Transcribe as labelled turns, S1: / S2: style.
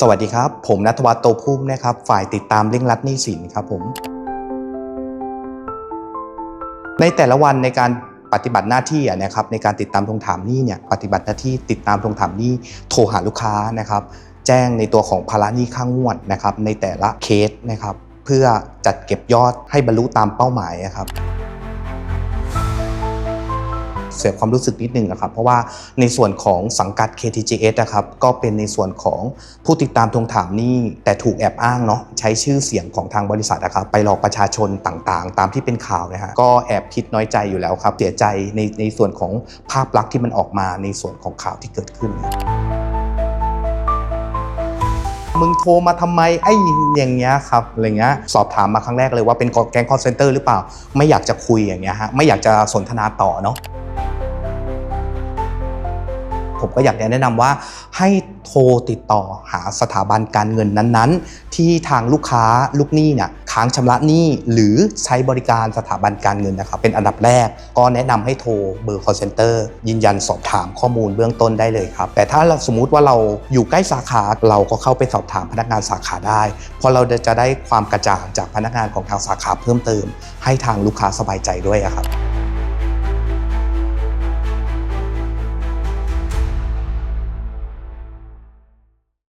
S1: สวัสดีครับ ผมนัทวัฒน์โตพุ่มนะครับ ฝ่ายติดตามเร่งรัดหนี้สินครับผม ในแต่ละวันในการปฏิบัติหน้าที่นะครับในการติดตามทวงถามหนี้เนี่ยปฏิบัติหน้าที่ติดตามทวงถามหนี้โทรหาลูกค้านะครับ แจ้งในตัวของภาระหนี้ข้างงวดนะครับ ในแต่ละเคสนะครับ เพื่อจัดเก็บยอดให้บรรลุตามเป้าหมายนะครับ เสียความรู้สึกนิดนึงนะครับ เพราะว่าในส่วนของสังกัด KTGS นะครับก็เป็นในส่วนของผู้ติดตามทวงถามนี้แต่ถูกแอบอ้างเนาะใช้ชื่อเสียงของทางบริษัทนะครับไปหลอกประชาชนต่างๆ ตามที่เป็นข่าวนะฮะก็แอบคิดน้อยใจอยู่แล้วครับเสียใจในในส่วนของภาพลักษณ์ที่มันออกมาในส่วนของข่าวที่เกิดขึ้นมึงโทรมาทำไมไอ้อย่างเงี้ยครับอะไรเงี้ยสอบถามมาครั้งแรกเลยว่าเป็นแก๊งคอร์เซนเตอร์หรือเปล่า ไม่อยากจะคุยอย่างเงี้ยฮะไม่อยากจะสนทนาต่อเนาะ ผมก็อยากจะแนะนำว่าให้โทรติดต่อหาสถาบันการเงินนั้นๆ ที่ทางลูกค้าลูกหนี้เนี่ยค้างชำระหนี้หรือใช้บริการสถาบันการเงินนะครับเป็นอันดับแรก ก็แนะนำให้โทรเบอร์ call center ยืนยันสอบถามข้อมูลเบื้องต้นได้เลยครับ แต่ถ้าเราสมมุติว่าเราอยู่ใกล้สาขาเราก็เข้าไปสอบถามพนักงานสาขาได้เพราะเราจะได้ความกระจ่างจากพนักงานของทางสาขาเพิ่มเติม ให้ทางลูกค้าสบายใจด้วยครับ